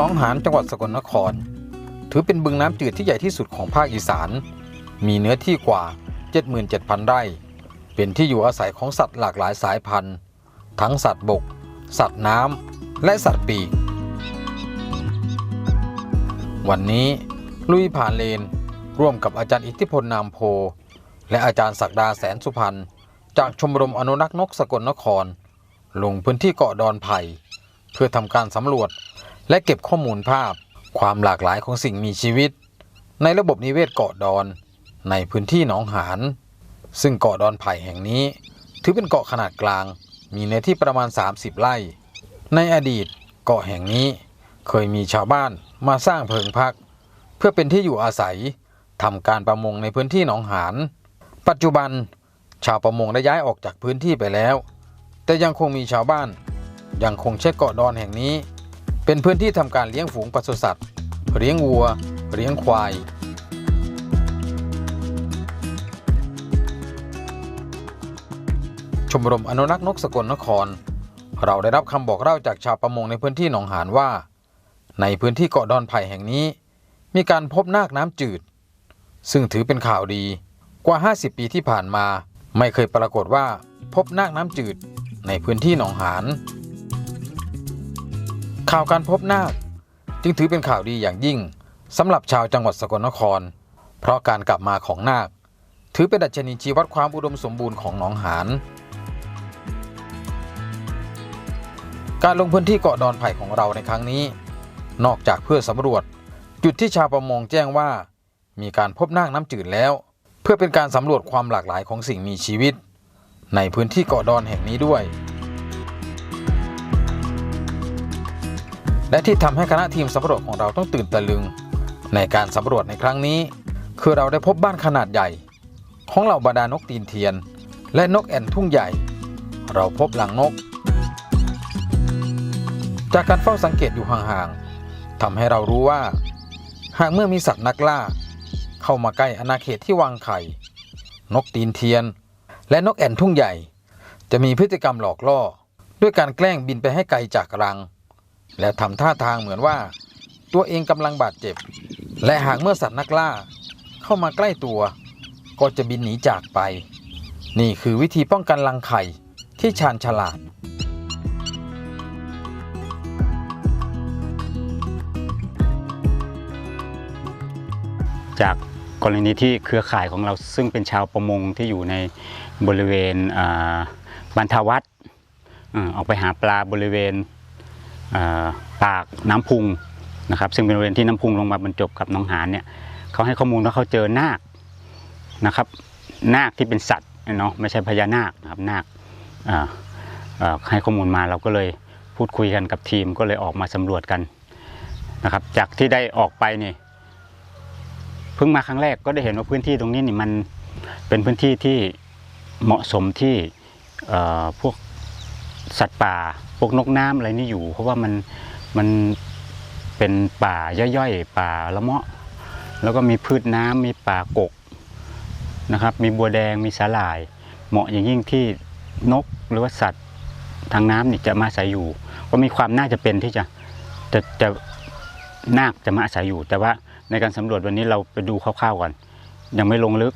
หนองหานจังหวัดสกลนคร ถือเป็นบึงน้ำจืดที่ใหญ่ที่สุดของภาคอีสาน มีเนื้อที่กว่า 77,000 ไร่ เป็นที่อยู่อาศัยของสัตว์หลากหลายสายพันธุ์ ทั้งสัตว์บก สัตว์น้ำและสัตว์ปีก วันนี้ลุยผ่านเลน ร่วมกับอาจารย์อิทธิพลนามโพ และอาจารย์ศักดาแสนสุพรรณจากชมรมอนุรักษ์นกสกลนคร ลงพื้นที่เกาะดอนไผ่เพื่อทำการสำรวจ และเก็บข้อมูลภาพ ความหลากหลายของสิ่งมีชีวิต ในระบบนิเวศเกาะดอน ในพื้นที่หนองหานซึ่งเกาะดอนไผ่แห่งนี้ ถือเป็นเกาะขนาดกลาง มีเนื้อที่ประมาณ 30 ไร่ ในอดีตเกาะแห่งนี้เคยมีชาวบ้านมาสร้างเพิงพัก เพื่อเป็นที่อยู่อาศัยทำการประมงในพื้นที่หนองหานปัจจุบันชาวประมงได้ย้ายออกจากพื้นที่ไปแล้ว แต่ยังคงมีชาวบ้านยังคงใช้เกาะดอนแห่งนี้ เป็นพื้นที่ทำการเลี้ยงฝูงปศุสัตว์ เลี้ยงวัว เลี้ยงควาย ชมรมอนุรักษ์นกสกลนคร เราได้รับคำบอกเล่าจากชาวประมงในพื้นที่หนองหานว่า ในพื้นที่เกาะดอนไผ่แห่งนี้ มีการพบนาคน้ำจืด ซึ่งถือเป็นข่าวดีกว่า 50 ปีที่ผ่านมา ไม่เคยปรากฏว่าพบนาคน้ำจืดในพื้นที่หนองหาน ข่าวการพบนาคจึงถือเป็นข่าวดีอย่างยิ่งสำหรับชาวจังหวัดสกลนคร เพราะการกลับมาของนาค ถือเป็นดัชนีชีวัดความอุดมสมบูรณ์ของหนองหานการลงพื้นที่เกาะดอนไผ่ของเราในครั้งนี้ นอกจากเพื่อสำรวจ จุดที่ชาวประมงแจ้งว่า มีการพบนาคน้ำจืดแล้ว เพื่อเป็นการสำรวจความหลากหลายของสิ่งมีชีวิต ในพื้นที่เกาะดอนแห่งนี้ด้วย และที่ทำให้คณะทีมสำรวจของเราต้องตื่นตะลึง ในการสำรวจในครั้งนี้ คือเราได้พบบ้านขนาดใหญ่ ของเหล่าบรรดานกตีนเทียน และนกแอ่นทุ่งใหญ่ เราพบหลังนก จากการเฝ้าสังเกตอยู่ห่างๆทำให้เรารู้ว่า หากเมื่อมีสัตว์นักล่า เข้ามาใกล้อาณาเขตที่วางไข่ นกตีนเทียน และนกแอ่นทุ่งใหญ่ จะมีพฤติกรรมหลอกล่อ ด้วยการแกล้งบินไปให้ไกลจากรัง และทำท่าทางเหมือนว่า ตัวเองกำลังบาดเจ็บ และหากเมื่อสัตว์นักล่า เข้ามาใกล้ตัว ก็จะบินหนีจากไป นี่คือวิธีป้องกันรังไข่ที่ชาญฉลาด จากกรณีที่เครือข่ายของเราซึ่งเป็นชาวประมงที่อยู่ในบริเวณบันทวัดออกไปหาปลาบริเวณ ปากน้ำพุงนะครับซึ่งเป็นบริเวณที่น้ำพุงลงมาบรรจบกับหน้องหานเนี่ยเขาให้ข้อมูลว่าเขาเจอนาคนะครับนาคที่เป็นสัตว์เนาะไม่ใช่พญานาคนะครับนาคให้ข้อมูลมาเราก็เลยพูดคุยกันกับทีมก็เลยออกมาสำรวจกันนะครับ จากที่ได้ออกไปเนี่ยเพิ่งมาครั้งแรกก็ได้เห็นว่าพื้นที่ตรงนี้นี่มันเป็นพื้นที่ที่เหมาะสมที่พวก สัตว์ป่าพวกนกน้ำอะไรนี่อยู่ เพราะว่ามันมันเป็นป่าย่อยๆ ป่าละเมาะ แล้วก็มีพืชน้ำมีป่ากกนะครับ มีบัวแดงมีสาหร่าย เหมาะอย่างยิ่งที่นกหรือว่าสัตว์ทางน้ำนี่จะมาอาศัยอยู่ ก็มีความน่าจะเป็นที่จะจะจะนาคจะมาอาศัยอยู่ แต่ว่าในการสำรวจวันนี้เราไปดูคร่าวๆก่อน ยังไม่ลงลึก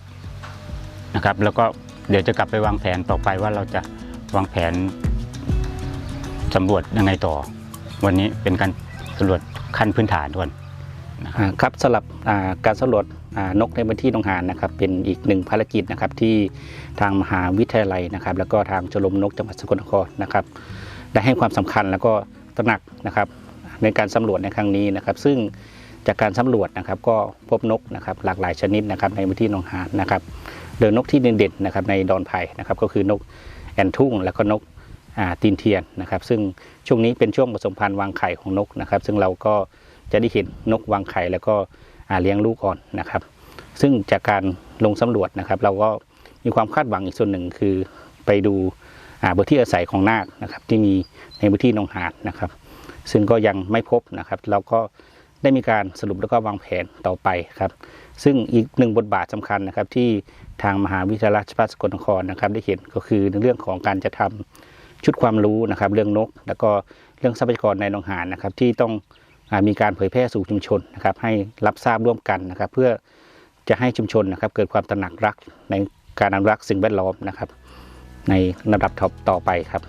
นะครับ แล้วก็เดี๋ยวจะกลับไปวางแผนต่อไปว่าเราจะวางแผน สำรวจยังไงต่อ วันนี้เป็นการสำรวจขั้นพื้นฐานก่อนนะครับครับสำหรับการสำรวจนกในพื้นที่หนองหานนะครับเป็นอีกหนึ่งภารกิจนะครับที่ทางมหาวิทยาลัยนะครับ แล้วก็ทางชมรมนกจังหวัดสกลนครนะครับได้ให้ความสำคัญแล้วก็ตระหนักนะครับในการสำรวจในครั้งนี้นะครับ ซึ่งจากการสำรวจนะครับก็พบนกนะครับหลากหลายชนิดนะครับในพื้นที่หนองหานนะครับโดยนกที่เด่นๆนะครับในดอนไผ่นะครับก็คือนกแอนทุ่งแล้วก็นก ตีนเทียนนะครับ ซึ่งช่วงนี้เป็นช่วงผสมพันธุ์วางไข่ของนกนะครับ ซึ่งเราก็จะได้เห็นนกวางไข่แล้วก็เลี้ยงลูกอ่อนนะครับ ซึ่งจากการลงสำรวจนะครับ เราก็มีความคาดหวังอีกส่วนหนึ่งคือไปดูพื้นที่อาศัยของนาคนะครับที่มีในพื้นที่หนองหาดนะครับ ซึ่งก็ยังไม่พบนะครับ เราก็ได้มีการสรุปแล้วก็วางแผนต่อไปครับ ซึ่งอีกหนึ่งบทบาทสำคัญนะครับที่ทางมหาวิทยาลัยราชภัฏสกลนครนะครับ ได้เห็นก็คือในเรื่องของการจะทำ ชุดความรู้นะครับ เรื่องนก แล้วก็เรื่องทรัพยากรในหนองหานนะครับ ที่ต้องอมีการเผยแพร่สู่ชุมชนนะครับ ให้รับทราบร่วมกันนะครับ เพื่อจะให้ชุมชนนะครับ เกิดความตระหนักรักในการอนุรักษ์สิ่งแวดล้อมนะครับ ในระดับท็อต่อไปครับ